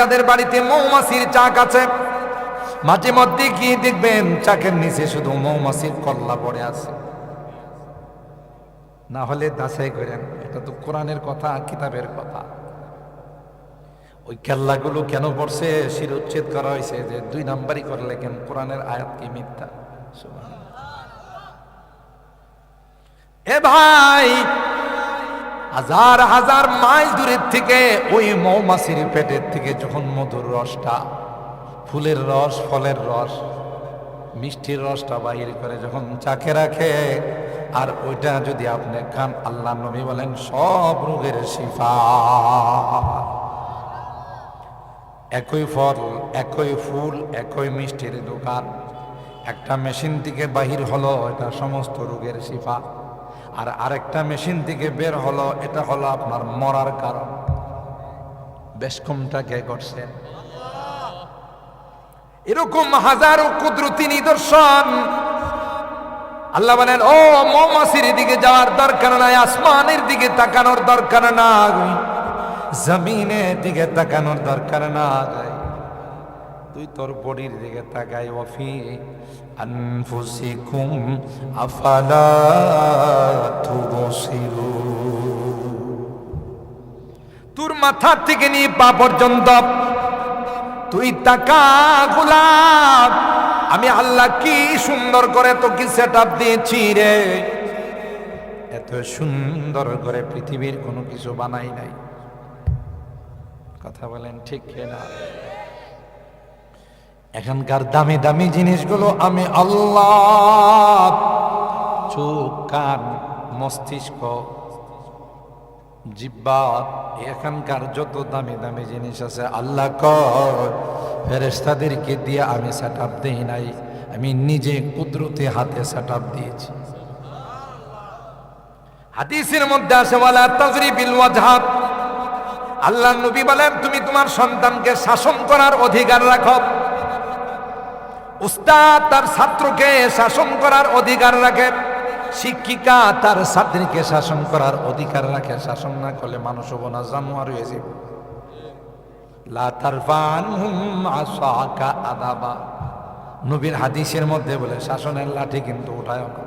যাদের বাড়িতে মৌমাছির চাক আছে, মাঝে মধ্যে গিয়ে দেখবেন চাকের নিচে শুধু মৌমাছির কল্লা পড়ে আছে। না হলে দাসাই করেন, এটা তো কোরআনের কথা, কিতাবের কথা। ওই কেল্লাগুলো কেন পড়ছে, শিরোচ্ছেদ করা হয়েছে যে দুই নাম্বারই করলে কেন কোরআনের আয়াত কি মিথ্যা? এ ভাই হাজার হাজার মাইল দূরের থেকে ওই মৌমাছির পেটের থেকে যখন মধুর রসটা, ফুলের রস, ফলের রস, মিষ্টির রসটা বাহির করে যখন চাকে রাখে, আর ওইটা যদি আপনি খান, আল্লাহ নবী বলেন, সব রোগের শিফা। একই ফল, একই ফুল, একই মিষ্টির দোকান, একটা মেশিন থেকে বাহির হলো, এটা সমস্ত রোগের শিফা। আর আরেকটা মেশিন থেকে বের হলো, এটা হলো আপনার মরার কারণ। বেশ কমটা কে করছে? এরকম হাজারো কুদরতি নিদর্শন। আল্লাহ বলেন, ও মৌমাছির দিকে যাওয়ার দরকার নাই, আসমানের দিকে তাকানোর দরকার নাই, জমিনের দিকে তাকানোর দরকার নাই। তুই তোর বডির দিকে তাকাই অফি আনফুসিকুম আফালা তোর মাথা থেকে নিয়ে পা পর্যন্ত তুই তাকা, গোলাপ। আমি আল্লাহ কি সুন্দর করে তোকে সেট আপ দিয়েছি রে। এত সুন্দর করে পৃথিবীর কোনো কিছু বানাই নাই। কথা বলেন ঠিক না এখানকার দামি দামি জিনিসগুলো আমি আল্লাহ চোখ, কান, মস্তিষ্ক, জিব্বা, এখানকার যত দামি দামি জিনিস আছে আল্লাহ ফেরেস্তাদেরকে দিয়ে আমি সেট আপ দিই নাই, আমি নিজে কুদরতি হাতে সেট আপ দিয়েছি। হাদিসের মধ্যে আছে বলা তজরিবিল ওয়াজহাব আল্লাহ নবী বলেন, তুমি তোমার সন্তানকে শাসন করার অধিকার রাখো। উস্তাদ তার ছাত্রকে শাসন করার অধিকার রাখে, শিক্ষিকা তার ছাত্রীকে শাসন করার অধিকার রাখে। শাসন না করলে মানুষ হব না, জানোয়ার হয়ে আদাবা। নবীর হাদিসের মধ্যে বলে, শাসনের লাঠি কিন্তু উঠায় না।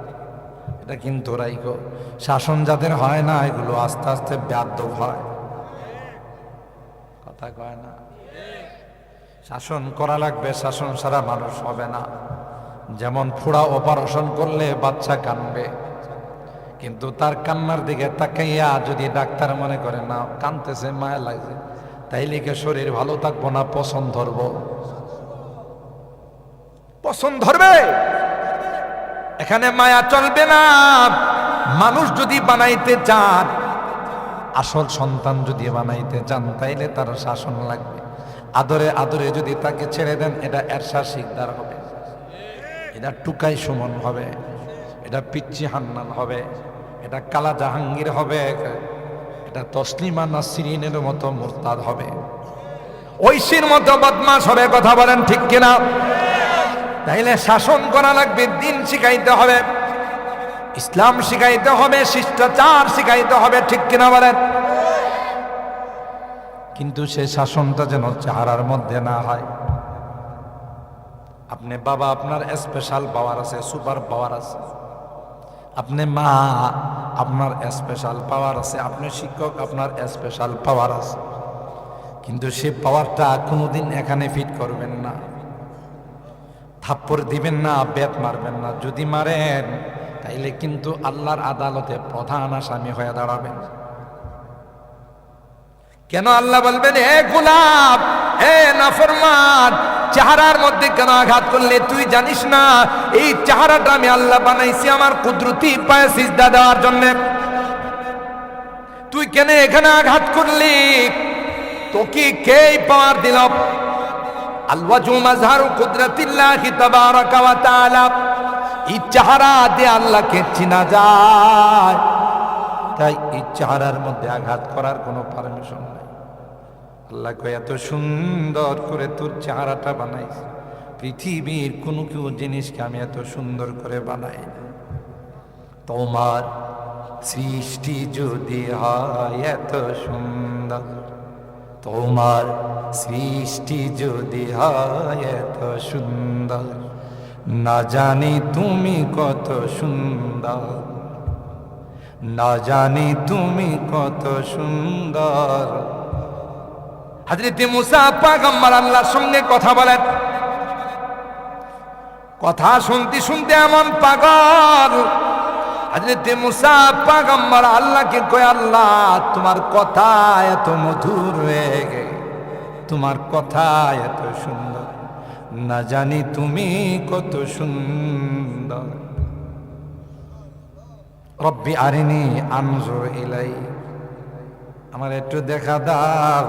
এটা কিন্তু রাইকো শাসন যাদের হয় না, এগুলো আস্তে আস্তে ব্যাধ হয়। কথা কয় না। শাসন করা লাগবে, শাসন ছাড়া মানুষ হবে না। যেমন ফোড়া অপারেশন করলে বাচ্চা কানবে, কিন্তু তার কান্নার দিকে তাকাইয়া যদি ডাক্তার মনে করে, না, কানতেছে, মায়া লাগছে, তাইলে কি শরীর ভালো থাকব না পছন্দ ধরবো? পছন্দ ধরবে? এখানে মায়া চলবে না। মানুষ যদি বানাইতে চান, আসল সন্তান যদি বানাইতে চান, তাইলে তার শাসন লাগবে। আদরে আদরে যদি তাকে ছেড়ে দেন, এটা এরশা শিকদার হবে। এটা টুকাই সুমন হবে, এটা পিচ্ছি হান্নান হবে, এটা কালা জাহাঙ্গীর হবে, এটা তসলিমা নাসিরিনের মতো মুরতাদ হবে। ঐশীর মতো বদমাস হবে, কথা বলেন ঠিক কিনা? তাইলে শাসন করা লাগবে, দিন শিখাইতে হবে, ইসলাম শিখাইতে হবে, শিষ্টাচার শিখাইতে হবে, ঠিক কিনা বলেন? কিন্তু সেই শাসনটা যেন চেহারার মধ্যে না হয়। আপনি বাবা, আপনার স্পেশাল পাওয়ার আছে সুপার পাওয়ার আছে। আপনি মা, আপনার স্পেশাল পাওয়ার আছে। আপনি শিক্ষক, আপনার স্পেশাল পাওয়ার আছে। কিন্তু সে পাওয়ারটা কোনোদিন এখানে ফিট করবেন না। থাপ্পড় দিবেন না, বেত মারবেন না। যদি মারেন, তাইলে কিন্তু আল্লাহর আদালতে প্রধান আসামি হয়ে দাঁড়াবেন। কেন আল্লাহ বলবেন হে গোলাপ, হে নাফরমান, চেহারার মধ্যে কেন আঘাত করলে তুই জানিস না? এই চেহারাটা আমি আল্লাহ বানাইছি আমার কুদরতি পায়ে সিজদা দেওয়ার জন্য। তুই কেন এখানে আঘাত করলি? তোকে কে পাওয়ার দিল? আলওয়াজু মাজহারু কুদরাতিল্লাহি তাবারাকা ওয়া তাআলা, এই চেহারা দিয়ে আল্লাহকে চিনা যায়। তাই এই চেহারার মধ্যে আঘাত করার কোনো পারমিশন নাই। আল্লাহ এত সুন্দর করে তোর চেহারাটা বানাইছে। পৃথিবীর কোনো কেউ জিনিসকে আমি এত সুন্দর করে বানাই। তোমার সৃষ্টি যদি হয় এত সুন্দর, তোমার সৃষ্টি যদি হয় এত সুন্দর, না জানি তুমি কত সুন্দর। না জানি তুমি কত সুন্দর। হাজরতে মুসা পাগম্বর আল্লাহর সঙ্গে কথা বলেন। কথা শুনতে শুনতে এমন পাগল। হাজরতে মুসা পাগম্বর আল্লাহকে কয়, আল্লাহ, তোমার কথা এত মধুর হয়ে গে তোমার কথা এত সুন্দর। না জানি তুমি কত সুন্দর। রব্বি আরিনি আনজুর ইলাই। আমার একটু দেখা দাও,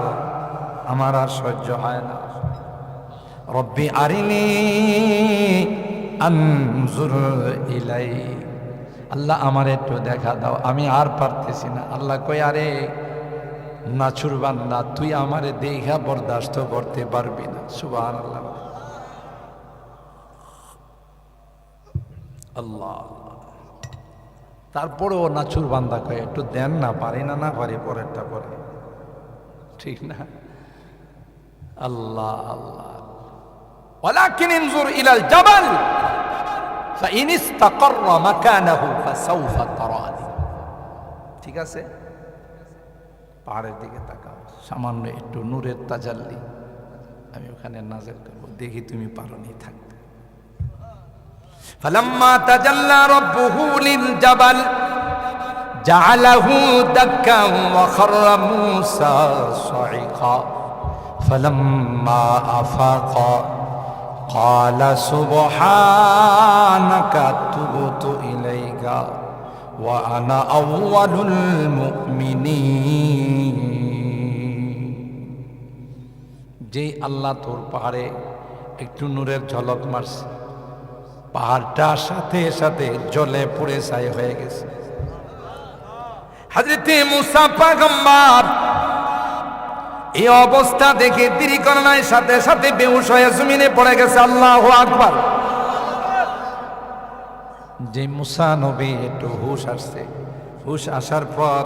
আমার আর সহ্য হয় না। রব্বি আরিনি আনজুর ইলাই। আল্লাহ আমার একটু দেখা দাও, আমি আর পারতেছি না। আল্লাহ কই, আরে নাচুর বান্দা তুই আমারে দেখা বরদাস্ত করতে পারবি না। সুবাহ আল্লাহ আল্লাহ। তারপরেও নাচুর বান্দা কয় একটু দেন না পারি না না পারি পরেরটা পরে ঠিক না আল্লাহ আল্লাহ ولكن انظر إلى الجبل فإن استقر مكانه فسوف تراني ঠিক আছে পাহাড়ের দিকে তাকাও সামান্য একটু নূরের তাজাল্লি আমি ওখানে নাজেল করবো দেখি তুমি পারনি থাকতে فلما تجلى ربه للجبل جعله دكا وخر موسى صعقا فلما افاق قال سبحانك تبت اليك وانا اول المؤمنين যেই আল্লাহ তোর পাহাড়ে একটু নূরের ঝলক মারছে পাহাড়টা সাথে সাথে জলে পুড়ে ছাই হয়ে গেছে। হাজরতে মুসা পাগম্বার, এই অবস্থা দেখে দেরি করে সাথে সাথে বেউস হয়ে জমিনে পড়ে গেছে আল্লাহ আকবার। যে মুসা নবী একটু হুশ আসছে। হুশ আসার পর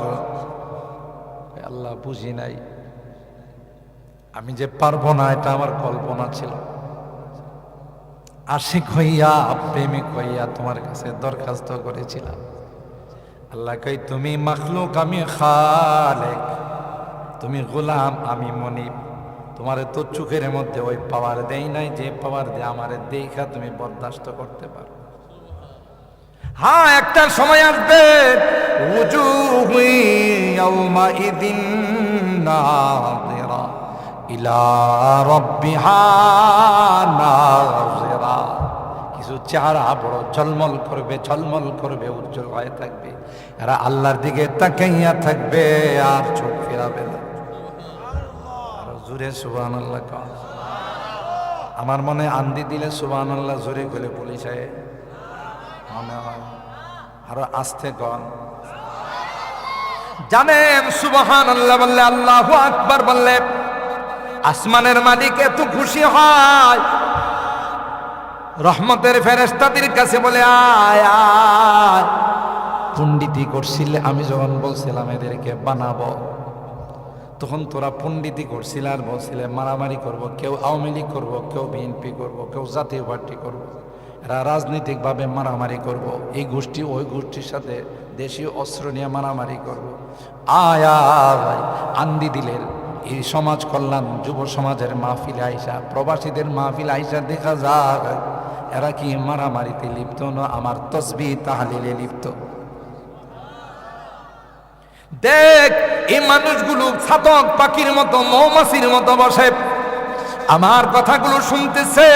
আল্লাহ বুঝি নাই। আমি যে পারব না, এটা আমার কল্পনা ছিল। আশিক হইয়া, প্রেমিক হইয়া তোমার কাছে দরখাস্ত করেছিলাম। আল্লাহ কই তুমি মাখলুক, আমি খালেক। তুমি গোলাম, আমি মনিব। তোমার তো চোখের মধ্যে ওই পাওয়ার দেই নাই, যে পাওয়ার দিয়ে আমার দেখা তুমি বরদাস্ত করতে পারো। হ্যাঁ একটা সময় আসবে ইলা রাব্বিহা নাযিরা কিছু চেহারা বড় ঝলমল করবে ঝলমল করবে, উজ্জ্বল হয়ে থাকবে। এরা আল্লাহর দিকে তাকাইয়া থাকবে, আর চোখ ফেরাবে না। জোরে সুবহানাল্লাহ কও আমার মনে আন্দি দিলে সুবহানাল্লাহ জোরে গেলে পুলিশে মনে হয়। আরও আস্তে কন। জানেন সুবহান আল্লাহ বললে আল্লাহ আকবার বললে আসমানের মালিক এত খুশি হয় রহমতের ফেরেস্তাদের কাছে বলে, আয় পণ্ডিতি করছিলে, আমি যখন বলছিলাম এদেরকে বানাবো, তখন তোরা পণ্ডিতি করছিলে আর বলছিলে, মারামারি করব, কেউ আওয়ামী লীগ করব, কেউ বিএনপি করব, কেউ জাতীয় পার্টি করব। এরা রাজনৈতিকভাবে মারামারি করব। এই গোষ্ঠী, ওই গোষ্ঠীর সাথে দেশীয় অস্ত্র নিয়ে মারামারি করব। আয়া ভাই আন্দি দিলের এই সমাজ কল্যাণ, যুব সমাজের মাহফিল আইসা, প্রবাসীদের মাহফিল আইসা দেখা যাক এরা কি মারামারিতে লিপ্ত না আমার তসবি তাহালিলে লিপ্ত। দেখ, এই মানুষগুলো ছাতক পাখির মতো, মৌমাছির মতো বসে। আমার কথাগুলো শুনতেছে,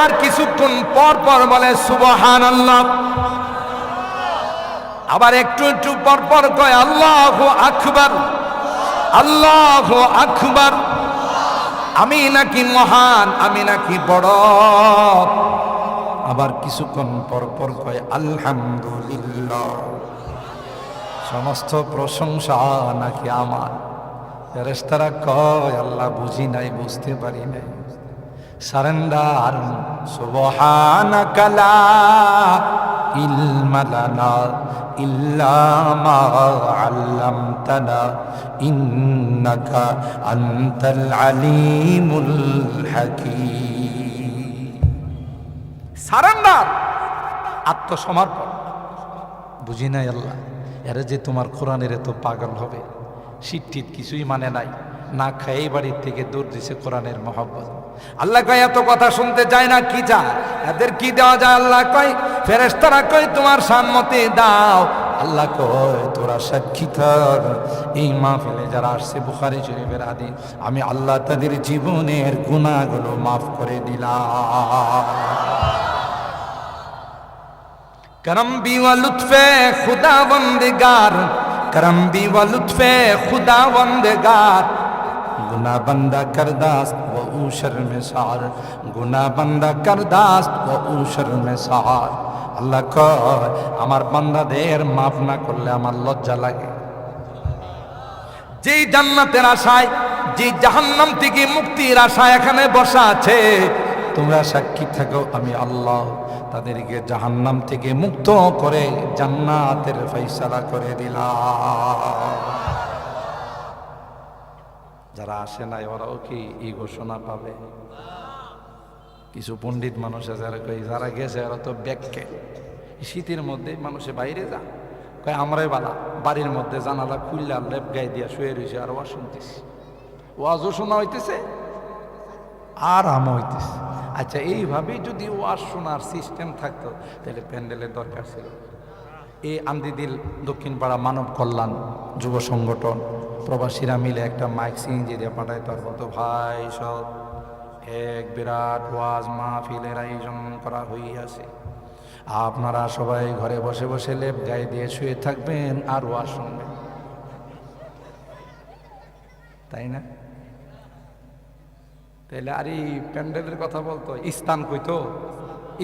আর কিছুক্ষণ পর পর বলে সুবহান আল্লাহ আবার একটু একটু পর পর কয়, আল্লাহ আকবার। আল্লাহ আকবার। আমি নাকি মহান, আমি নাকি বড়। আবার কিছুক্ষণ পর পর কয়, আলহামদুলিল্লাহ। সমস্ত প্রশংসা নাকি আমার। ফেরেস্তারা কয়, আল্লাহ বুঝি নাই, বুঝতে পারি নাই। সারেন্ডার সুবহানাকা আল্লামতানা ইন্নাকা আনতাল আলিমুল হাকীম। সারেন্ডার, আত্মসমর্পণ। বুঝি নাই আল্লাহ, এরা যে তোমার কোরআনের এত পাগল হবে শীত কিছুই মানে নাই। না খাই বাড়ির থেকে দূর দিছে কোরআনের মহব্বত। আল্লাহ কয়, এত কথা শুনতে চায় না, কি চায় এদের কি দেওয়া যায়? আল্লাহ কয় ফেরেস্তারা কয়, তোমার সম্মতি দাও। আল্লাহ কয়, তোরা সাক্ষী থাক। এই মাহফিলে যারা আসছে, বুখারি শরীফের আদি আমি আল্লাহ তাদের জীবনের গুণাগুলো মাফ করে দিলাম। করম বিওয়া লুৎফে, খুদা বন্দেগার। করম বি লুৎফে, খুদা বন্দেগার। গুনা বান্দা করদাস্ত ও উশর মে সার। গুনা বান্দা করদাস্ত ও উশর মে সার। আল্লাহ কয়, আমার বান্দাদের মাফ না করলে আমার লজ্জা লাগে। যেই জান্নাতের আশায় যে জাহান্নাম থেকে মুক্তির আশা এখানে বসা আছে, তোমরা সাক্ষী থাকো আমি আল্লাহ তাদেরকে জাহান্নাম থেকে মুক্ত করে জান্নাতের ফৈসলা করে দিলাম। যারা আসে নাই, ওরাও কি এই ঘোষণা পাবে? কিছু পণ্ডিত মানুষ আছে যারা কই যারা গেছে ওরা তো ব্যাগকে শীতের মধ্যে মানুষে বাইরে যা কয়, আমরাই বালা, বাড়ির মধ্যে জানালা খুললে লেপ গায়ে দিয়া শুয়ে রয়েছে আর ওয়াজ শুনতেছি। ওয়াজও শোনা হইতেছে? আর আম হইতেছে। আচ্ছা এইভাবেই যদি ওয়াজ শোনার সিস্টেম থাকতো, তাহলে প্যান্ডেলের দরকার ছিল। এই আন্দিদিল দক্ষিণ পাড়া মানব কল্যাণ যুব সংগঠন। প্রবাসীরা মিলে একটা মাইক সিএনজি দিয়ে পাঠায় তার মতো, ভাই, সব এক বিরাট ওয়াজ মাহফিলের আয়োজন করা হইয়াছে। আপনারা সবাই ঘরে বসে বসে লেপ গায়ে দিয়ে শুয়ে থাকবেন আর ওয়াজ শুনবেন। তাই না? তাইলে আর এই প্যান্ডেলের কথা বলতো, স্থান কইতো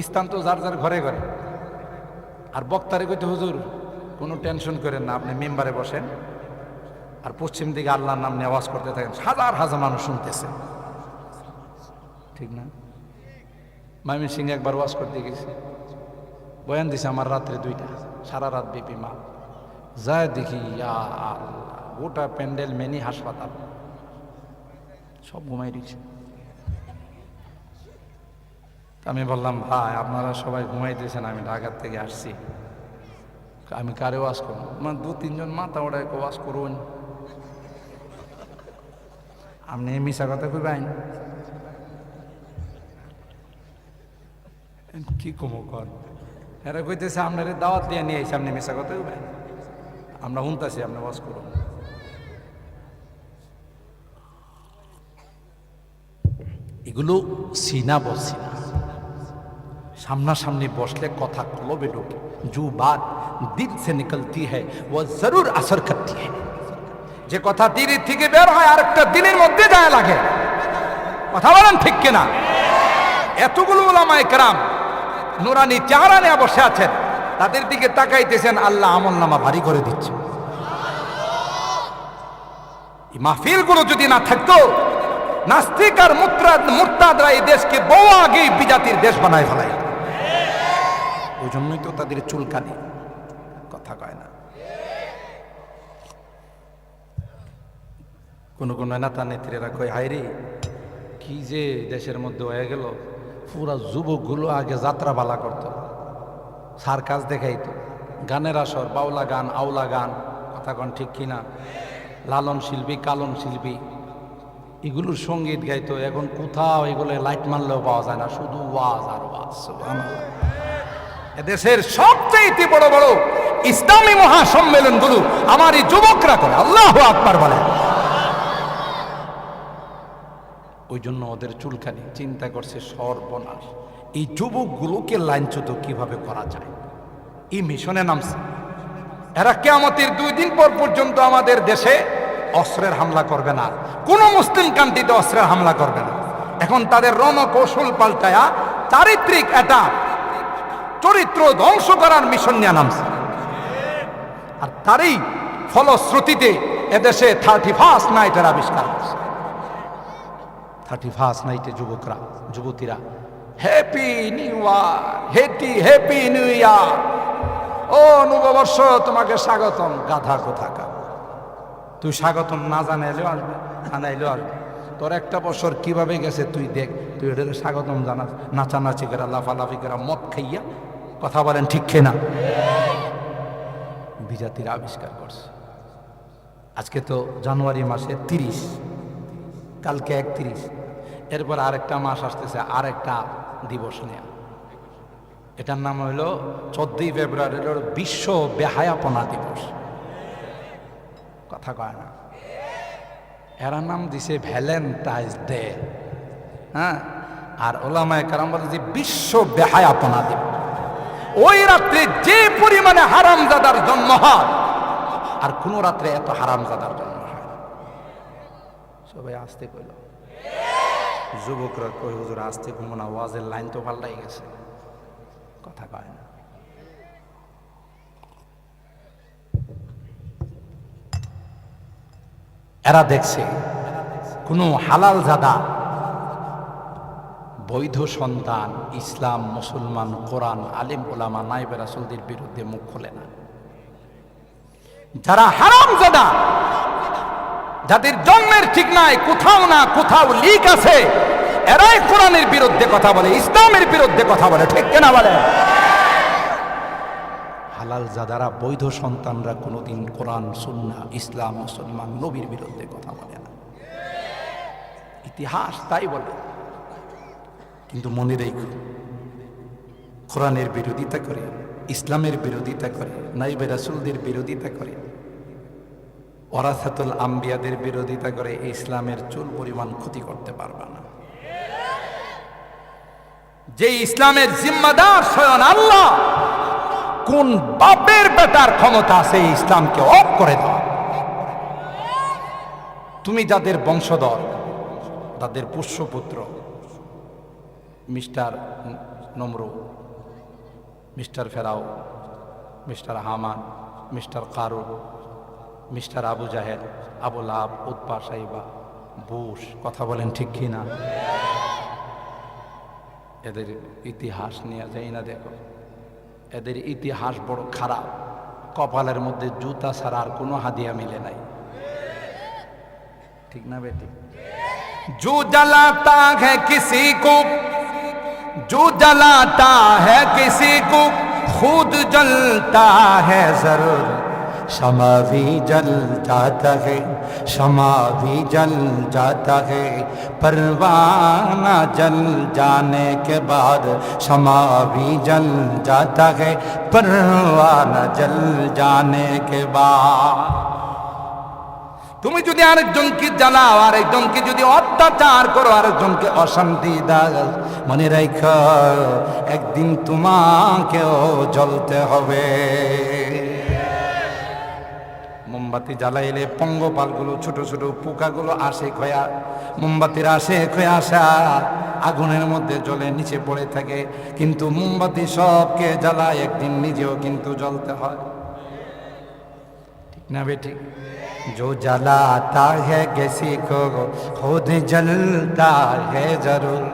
স্থান তো যার যার ঘরে ঘরে। আর বক্তারে কইতো, হুজুর, কোনো টেনশন করেন না, আপনি মেম্বারে বসেন। আর পশ্চিম দিকে আল্লাহর নাম নিয়ে আওয়াজ করতে থাকেন, হাজার হাজার মানুষ শুনতেছে। ঠিক না? মাইমিন সিং একবার ওয়াজ করতে গেছি। বয়ান দিছে আমার রাত্রে দুইটা, সারা রাত বিপি মা যায় দেখি গোটা প্যান্ডেল, মেনি হাসপাতাল। সব ঘুমাই দিচ্ছে আমি বললাম ভাই আপনারা সবাই ঘুমাইতেছেন আমি ঢাকার থেকে আসছি। আমি কারে ওয়াজ করব? মানে দু তিনজন মাথা ওড়ায় ওয়াজ করুন। আপনি মিশা কথা কইবেন? কি কমো কর? এরা কইতেছে আপনার দাওয়াত দিয়ে নিয়ে আইসি। আপনি মিশা কথা কইবেন? আমরা শুনতেছি আপনি ওয়াজ করুন। এগুলো সিনা বলছি না। সামনাসামনি বসলে কথা কলবে ঢোকে জু বাদ দিন সে নিকলতি হ্যাঁ ও জরুর আসর করতি হ্যাঁ যে কথা দিন থেকে বের হয় আর একটা দিনের মধ্যে যায় লাগে। কথা বলেন ঠিক কিনা? এতগুলো ওলামায় কেরাম নুরানি চেহারা নিয়ে বসে আছেন, তাদের দিকে তাকাইতেছেন, আল্লাহ আমল নামা ভারী করে দিচ্ছে। মাহফিলগুলো যদি না থাকতো, নাস্তিক আর মুক্তাদরা এই দেশকে বউ আগেই বিজাতির দেশ বানায় ফেলায়। জন্যই তো তাদের চুলকানি। কথা কয় না। কোনো কোন নেতা নেত্রীরা কয় হাইরে কি যে দেশের মধ্যে হয়ে গেল। পুরা যুবকগুলো আগে যাত্রা বালা করত সার্কাস দেখাইতো। গানের আসর, বাউলা গান, আউলা গান, কথা কন ঠিক কিনা? লালন শিল্পী, কালন শিল্পী, এগুলোর সংগীত গাইতো। এখন কোথাও এগুলো লাইট মারলেও পাওয়া যায় না, শুধু ওয়াজ আর ওয়াজ এদেশের সবচেয়ে বড় বড় ইসলামী মহাসম্মেলনগুলো আমার এই যুবকরা করে। আল্লাহ আকবার বলে। ওই জন্য ওদের চুলকানি, চিন্তা করছে সর্বনাশ। এই যুবকগুলোকে লাইনচ্যুত কীভাবে করা যায়? এই মিশনে নামছে। এরা কেয়ামতের দুই দিন পর পর্যন্ত আমাদের দেশে অস্ত্রের হামলা করবে না। কোনো মুসলিম কান্ট্রিতে অস্ত্রের হামলা করবে না। এখন তাদের রণকৌশল পাল্টায়া চারিত্রিক এটা চরিত্র ধ্বংস করার মিশন নিয়ে নামছে। আর তারই ফলশ্রুতিতে এদেশে থার্টি ফার্স্ট নাইটের আবিষ্কার থার্টি ফার্স্ট নাইটে যুবকরা, যুবতীরা হ্যাপি নিউ ইয়ার হেটি হ্যাপি নিউ ইয়ার ও নববর্ষ, তোমাকে স্বাগতম। গাধা কোথাকা তুই স্বাগতম না জানাইলেও আসবে জানাইলেও আসবে। তোর একটা বছর কীভাবে গেছে তুই দেখ, তুই এটাকে স্বাগতম জানাস। নাচানাচি করে, লাফালাফি করে, মদ খাইয়া কথা বলেন, ঠিক খেনা বিজাতির আবিষ্কার করছে। আজকে তো জানুয়ারি মাসে তিরিশ, কালকে একত্রিশ, এরপর আরেকটা মাস আসতেছে, আরেকটা দিবস নেয়া। এটার নাম হইল চোদ্দই ফেব্রুয়ারির বিশ্ব বেহায়াপনা দিবস। কথা কয় না। এরা নাম দিছে ভ্যালেন্টাইন্স ডে হ্যাঁ? আর ওলামায় কারাম বলে যে বিশ্ব বেহায়াপনা দিবস। ওই রাত্রে যে পরিমাণে হারামজাদার জন্ম হয়, আর কোন রাত্রে এত হারামজাদার জন্ম হয়। সবাই আসতে কইল। যুবকরা কই, হুজুর আসতে কমো না ওয়াজের লাইন তো পাল্টাই গেছে। কথা কয় না। এরা দেখছে কোনো হালাল জাদা বৈধ সন্তান, ইসলাম, মুসলমান, কোরআন, আলিম, ওলামা নাইবে রাসুলদের বিরুদ্ধে মুখ খোলে না। যারা হারাম জাদা যাদের জন্মের ঠিক নাই, কোথাও না, কোথাও লিক আছে, এরাই কোরআনের বিরুদ্ধে কথা বলে, ইসলামের বিরুদ্ধে কথা বলে, ঠিক কেনা বলে হালাল জাদারা, বৈধ সন্তানরা কোনোদিন কোরআন, সুন্না, ইসলাম, মুসলমান, নবীর বিরুদ্ধে কথা বলে না। ইতিহাস তাই বলে। কিন্তু মনে রেখো, কোরআনের বিরোধিতা করে, ইসলামের বিরোধিতা করে, নাইবে রাসুলদের বিরোধিতা করে ওরাসাতুল আম্বিয়াদের বিরোধিতা করে ইসলামের চুল পরিমাণ ক্ষতি করতে পারবে না। যে ইসলামের জিম্মাদার স্বয়ং আল্লাহ, কোন বাপের বেটার ক্ষমতা আছে ইসলামকে অফ করে দাও। তুমি যাদের বংশধর, তাদের পুষ্যপুত্র mister Nimrod mister Pharaoh mister Haman mister Qarun mister Abu Jahl Abu Lahab উৎপা সাইবা বুশ কথা বলেন ঠিক কি না এদের ইতিহাস নিয়ে যাই না দেখো এদের ইতিহাস বড় খারাপ কপালের মধ্যে জুতা ছাড়া আর কোনো হাদিয়া মিলে নাই ঠিক না বেটি जो जलाता है किसी को जो जलाता है किसी को, खुद जलता है ज़रूर। क्षमा भी जल जाता है, क्षमा भी जल जाता है, परवाना जल जाने के बाद क्षमा भी जल जाता है, परवाना जल जाने के बाद। তুমি যদি আরেকজনকে জ্বালাও, আরেকজনকে যদি অত্যাচার করো, আরেকজনকে অশান্তি দাও। মনে রাখ, একদিন তোমাকেও জ্বলতে হবে। মোমবাতি জ্বালাইলে পঙ্গপালগুলো, ছোট ছোট পোকাগুলো আসে খয়া, মোমবাতির আসে খয়া আসা, আগুনের মধ্যে জ্বলে নিচে পড়ে থাকে। কিন্তু মোমবাতি সবকে জ্বালায়, একদিন নিজেও কিন্তু জ্বলতে হয়। ঠিক না বে বেঠিক जो जलाता है किसी को खुद जलता है जरूर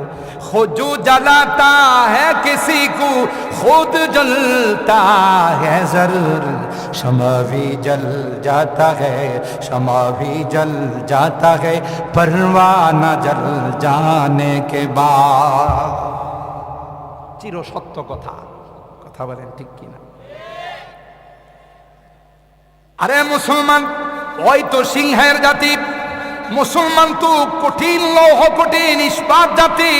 खुद जो जलाता है किसी को खुद जलता है जरूर शमा भी जल जाता है शमा भी जल जाता है परवाना जल जाने के बाद চির সত্য কথা কথা বলেন ঠিক কিনা আরে মুসলমান ওই তো সিংহের জাতি, মুসলমান তো কঠিন লৌহ, কঠিন ইস্পাত জাতি,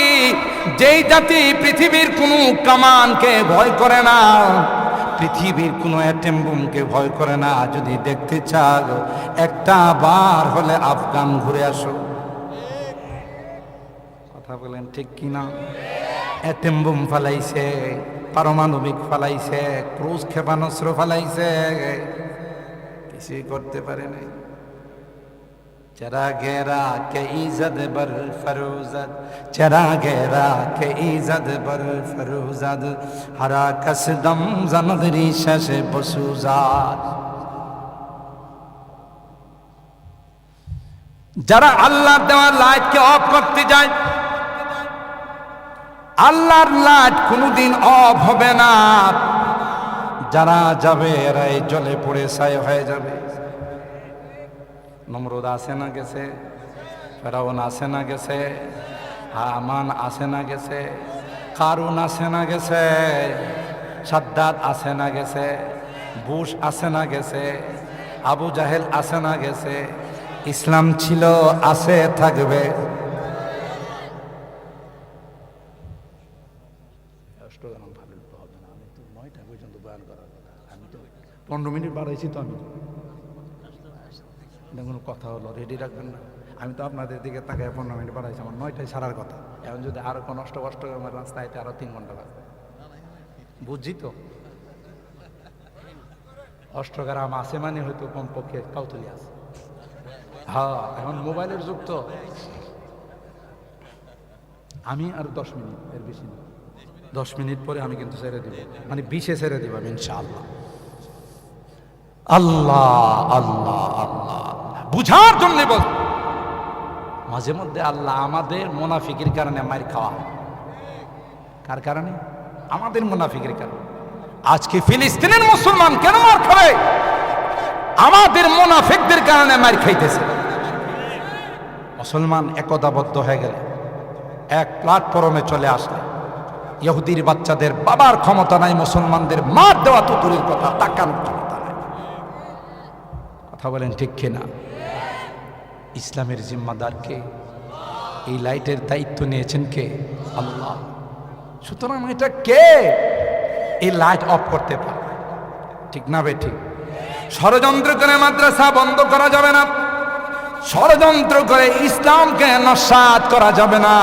যেই জাতি পৃথিবীর কোনো কামানকে ভয় করে না, পৃথিবীর কোনো অ্যাটেম বুমকে ভয় করে না। যদি দেখতে চাও, একটা বার হলে আফগান ঘুরে আসো। কথা বলেন ঠিক কিনা অ্যাটেম বুম ফালাইছে, পারমাণবিক ফালাইছে, ক্রুজ ক্ষেপণাস্ত্র ফালাইছে। কিছুই করতে পারে নাই چرا گہرا کہ عزت بر فروزت چرا گہرا کہ عزت بر فروزت ہرا کس دم زند ریشش بسوزار যারা আল্লাহর দেওয়া লাইটকে অফ করতে যায় আল্লাহর লাইট কোনোদিন অফ হবে না যারা যাবে এরা এই জলে পড়ে ছাই হয়ে যাবে। নমরুদ আসে না গেছে, ফেরাউন আসে না গেছে, হামান আসে না গেছে, কারুন আসে না গেছে, সাদ্দাত আসে না গেছে, বুশ আসে না গেছে, আবু জাহেল আসে না গেছে, ইসলাম ছিল আছে থাকবে অষ্টগ্রাম ভালো হবে না আমি তো নয়টা পর্যন্ত বয়ান করার কথা আমি তো পনেরো মিনিট বাড়াইছি তো আমি। কোনো কথা হলো রেডি রাখবেন না। আমি তো আপনাদের দিকে তাকায় পনেরো মিনিট বাড়াইছি, আমার নয়টায় ছাড়ার কথা। এখন যদি আরও কোনো অষ্ট কষ্ট আমার রাস্তায় আরও তিন ঘণ্টা লাগবে। বুঝছি তো? অষ্টগ্রাম আছে মানে হয়তো কমপক্ষে কাউতলি আছে। হ্যাঁ এখন মোবাইলের যুগ তো। আমি আর দশ মিনিট, এর বেশি না। দশ মিনিট পরে আমি কিন্তু ছেড়ে দিব। মানে বিশে ছেড়ে দিব আমি, ইনশাআল্লাহ। আল্লাহ আল্লাহ আল্লাহ। বুঝার জন্য বল। মাঝে মধ্যে আল্লাহ আমাদের মোনাফিকের কারণে মার খাওয়া। কার কারণে? আমাদের মোনাফিকের কারণে। আজকে ফিলিস্তিনের মুসলমান কেন মার খাবে? আমাদের মোনাফিকদের কারণে মার খাইতেছে। মুসলমান একতাবদ্ধ হয়ে গেলে। এক প্ল্যাটফর্মে চলে আসলে। ইহুদির বাচ্চাদের বাবার ক্ষমতা নাই, মুসলমানদের মার দেওয়া তো দূরের কথা নাই কথা বলেন ঠিক কিনা? ইসলামের জিম্মাদারকে এই লাইটের দায়িত্ব নিয়েছেন কে? আল্লাহ। সুতরাং এটা কে? এই লাইট অফ করতে পারে। ঠিক না বে ঠিক? ষড়যন্ত্র করে মাদ্রাসা বন্ধ করা যাবে না। ষড়যন্ত্র করে ইসলামকে নস্বাত করা যাবে না।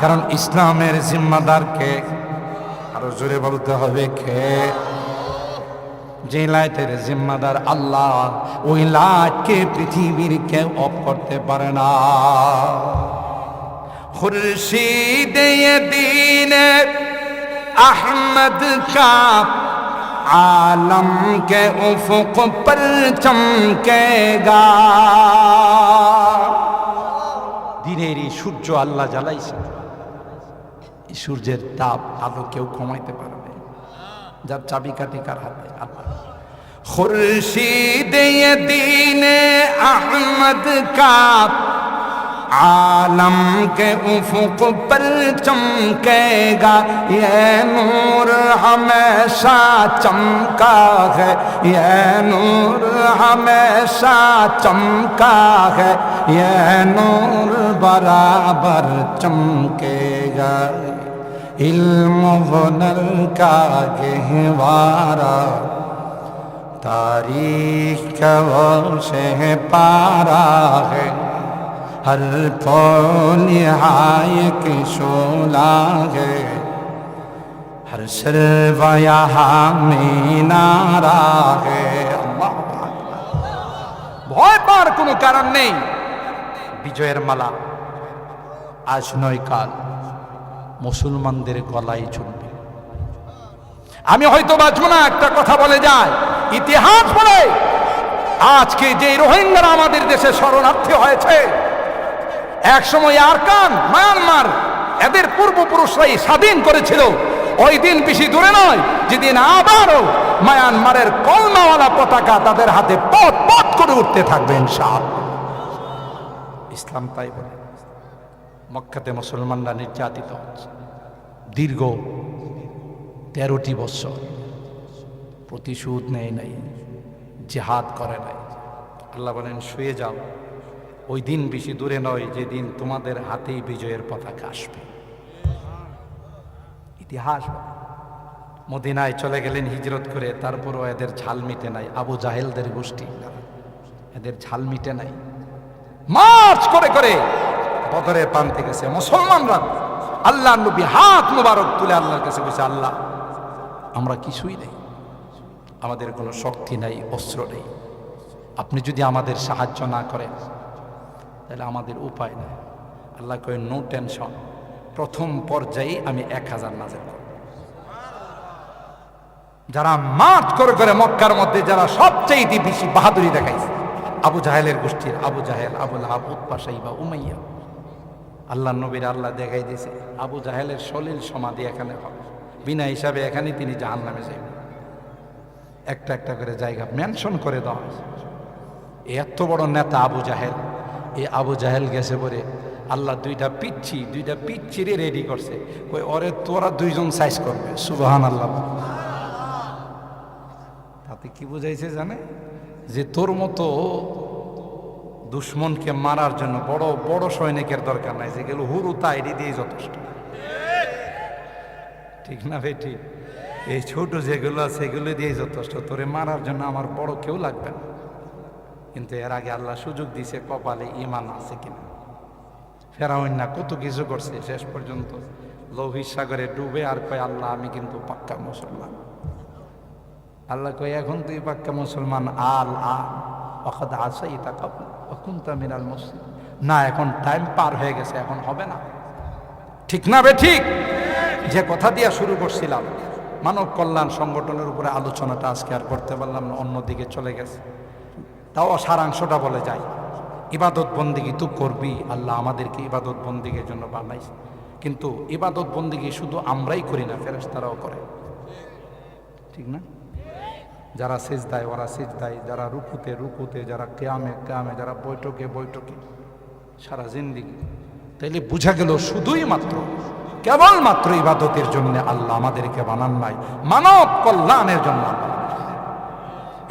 কারণ ইসলামের জিম্মাদারকে আরও জোরে বলতে হবে কে? যে লাইটের জিম্মাদার আল্লাহ, ওই লাইটকে পৃথিবীর কেউ অফ করতে পারে না। খুরশিদে আহমদ কা عالم کے افق پر چمکے গা। দিনের এই সূর্য আল্লাহ জ্বালাইছে। সূর্যের তাপ আলো কেউ কমাইতে পারবে যার চাবি কাটি কার হাতে? আল্লাহ। خورشید دین احمد کا عالم کے افق پر چمکے گا۔ یہ نور ہمیشہ چمکا ہے۔ یہ نور ہمیشہ چمکا ہے۔ یہ نور برابر چمکے گا۔ علم و ہنر کا گہوارہ۔ तारीख का वो से पारा है हर फूल निहाय की शोला है हर शर्व यहाँ में नारा है अल्लाह ভয় পাওয়ার কোনো কারণ নেই বিজয়ের মালা আজ নয় কাল মুসলমানদের গলায় চলবে আমি হয়তো বাঁচবো না একটা কথা বলে যায় ইতিহাস বলে, আজকে যে রোহিঙ্গারা আমাদের দেশে শরণার্থী হয়েছে এক সময় আরকান, মায়ানমার, এদের পূর্বপুরুষরাই স্বাধীন করেছিল। ওই দিন বেশি দূরে নয়, যেদিন আবারও মায়ানমারের কলমাওয়ালা পতাকা তাদের হাতে পথ পথ করে উঠতে থাকবে ইনশাল ইসলাম তাই বলে, মক্কাতে মুসলমানরা নির্যাতিত হচ্ছে। দীর্ঘ তেরোটি বছর প্রতিশোধ নেয় নাই, জেহাদ করে নাই। আল্লাহ বলেন, শুয়ে যাও। ওই দিন বেশি দূরে নয়, যেদিন তোমাদের হাতেই বিজয়ের পতাকা আসবে। ইতিহাস মদিনায় চলে গেলেন হিজরত করে, তারপরও এদের ঝাল মিটে নাই। আবু জাহেলদের গোষ্ঠী, এদের ঝাল মিটে নাই। মার্চ করে করে বদরে পান্তে গেছে। মুসলমানরা আল্লাহ নবী হাত মুবারক তুলে আল্লাহর কাছে বসে আল্লাহ, আমরা কিছুই নেই। আমাদের কোনো শক্তি নাই, অস্ত্র নেই। আপনি যদি আমাদের সাহায্য না করেন, তাহলে আমাদের উপায় নেই। আল্লাহ কয়ে নো টেনশন প্রথম পর্যায়ে আমি এক হাজার নাজেল করব। যারা মাঠ করে করে মক্কার মধ্যে, যারা সবচেয়ে বেশি বাহাদুরি দেখাইছে, আবু জাহেলের গোষ্ঠীর, আবু জাহেল আবুল আব উৎপাশাই বা উমাইয়া। আল্লাহ নবীর আল্লাহ দেখাই দিয়েছে, আবু জাহেলের সলিল সমাধি এখানে হবে। বিনা হিসাবে এখানে তিনি জাহান নামে যাইবেন। একটা একটা করে জায়গা মেনশন করে দেওয়া হয়েছে। এত বড় নেতা আবু জাহেল এই আবু জাহেল গেছে বলে আল্লাহ দুইটা পিচ্ছি, দুইটা পিচ্ছিরে রেডি করছে। ওই ওরে তোরা দুইজন সাইজ করবে। সুবহান আল্লাহ তাতে কি বুঝাইছে জানে? যে তোর মতো দুশ্মনকে মারার জন্য বড় বড় সৈনিকের দরকার নাই। যে যেগুলো হুরু তাইরি দিয়ে যথেষ্ট। ঠিক না ভাই, ঠিক। এই ছোট যেগুলো আছে সেগুলো দিয়ে যথেষ্ট। তোরে মারার জন্য আমার বড় কেউ লাগবে না। কিন্তু এর আগে আল্লাহ সুযোগ দিছে কপালে ইমান আছে কিনা। ফেরাউন না কত কিছু করছে, শেষ পর্যন্ত লৌহিত সাগরে ডুবে আর কয়, আল্লাহ, আমি কিন্তু পাক্কা মুসলমান। আল্লাহ কয়, এখন তুই পাক্কা মুসলমান, আল আ অখাদ আসাই তাকাব অকুন্তা মিনাল মুসলিম। না, এখন টাইম পার হয়ে গেছে, এখন হবে না। ঠিক না বে ঠিক? যে কথা দিয়া শুরু করছিলাম মানব কল্যাণ সংগঠনের উপরে আলোচনাটা আজকে আর করতে পারলাম না অন্যদিকে চলে গেছে। তাও সারাংশটা বলে যাই। ইবাদত বন্দিগি তুই করবি? আল্লাহ আমাদেরকে ইবাদত বন্দিগির জন্য বানাইছে। কিন্তু ইবাদত বন্দিগি শুধু আমরাই করি না ফেরেস তারাও করে। ঠিক না? যারা সেজ দেয় ওরা সেজ দেয় যারা রুকুতে রুকুতে, যারা কেয়ামে কেয়ামে, যারা বৈঠকে বৈঠকে, সারা জিন্দিগি। তাইলে বোঝা গেল শুধুই মাত্র কেবল মাত্র ইবাদতের জন্য আল্লাহ আমাদেরকে বানান নাই, মানব কল্যাণের জন্য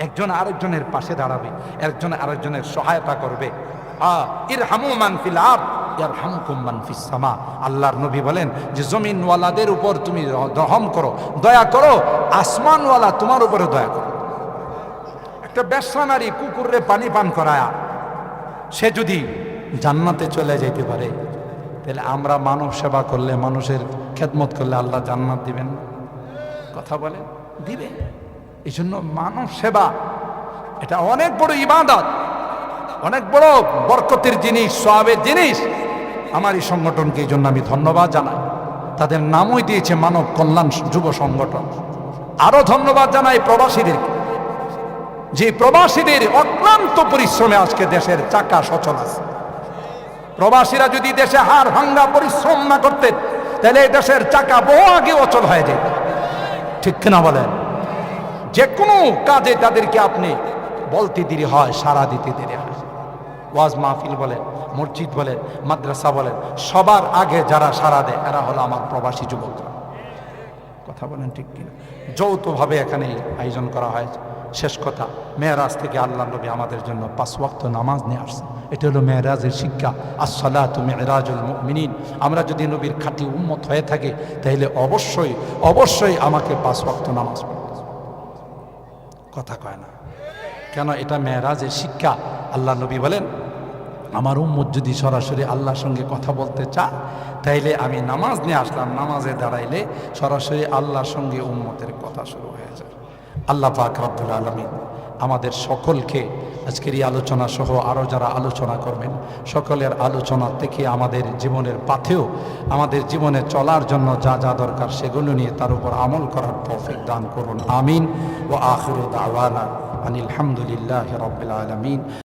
একজন আরেকজনের পাশে দাঁড়াবে, একজন আরেকজনের সহায়তা করবে। আল্লাহর নবী বলেন যে, জমিনওয়ালাদের উপর তুমি দহম করো, দয়া করো, আসমানওয়ালা তোমার উপরে দয়া করো। একটা ব্যবসা নারী কুকুরে পানি পান করায়া, সে যদি জান্নাতে চলে যেতে পারে তাহলে আমরা মানব সেবা করলে, মানুষের খেদমত করলে আল্লাহ জান্নাত দিবেন? কথা বলে? দিবে। এই জন্য মানব সেবা, এটা অনেক বড় ইবাদত, অনেক বড় বরকতের জিনিস সবের জিনিস। আমার এই সংগঠনকে এই জন্য আমি ধন্যবাদ জানাই। তাদের নামই দিয়েছে মানব কল্যাণ যুব সংগঠন। আরও ধন্যবাদ জানাই প্রবাসীদেরকে যে প্রবাসীদের অক্লান্ত পরিশ্রমে আজকে দেশের চাকা সচল আছে। প্রবাসীরা যদি দেশে হার ভাঙ্গা পরিশ্রম না করতেন, তাহলে দেশের চাকা বহু আগে অচল হয়ে যেত। ঠিক কিনা বলেন? যে কোনো কাজে তাদেরকে আপনি বলতে দেরি হয় সারা দিতে দেরি হয়। ওয়াজ মাহফিল বলেন, মসজিদ বলেন, মাদ্রাসা বলেন, সবার আগে যারা সারা দেয়, এরা হলো আমার প্রবাসী যুবকরা। কথা বলেন ঠিক কিনা? যৌথভাবে এখানে আয়োজন করা হয়েছে। শেষ কথা, মেয়েরাজ থেকে আল্লাহ নবী আমাদের জন্য পাঁচ ওয়াক্ত নামাজ নিয়ে আসছে এটা হলো মেয়েরাজের শিক্ষা। আসসালা তুমি মেরাজুল মিনিন আমরা যদি নবীর খাঁটি উন্মত হয়ে থাকে, তাহলে অবশ্যই অবশ্যই আমাকে পাঁচ ওয়াক্ত নামাজ কথা কয় না। কেন এটা মেয়েরাজের শিক্ষা? আল্লাহ নবী বলেন, আমার উম্মত যদি সরাসরি আল্লাহর সঙ্গে কথা বলতে চায়, তাইলে আমি নামাজ নিয়ে আসলাম। নামাজে দাঁড়াইলে সরাসরি আল্লাহর সঙ্গে উম্মতের কথা শুরু হয়ে যায়। আল্লাহ পাক রব্বুল আলমী আমাদের সকলকে আজকের এই আলোচনা সহ আরও যারা আলোচনা করবেন, সকলের আলোচনা থেকে আমাদের জীবনের পাথেও, আমাদের জীবনে চলার জন্য যা যা দরকার সেগুলো নিয়ে তার উপর আমল করার তৌফিক দান করুন। আমিন। ও আখরুদ দাওয়ানা আনিল হামদুলিল্লাহ রবিল আলমিন।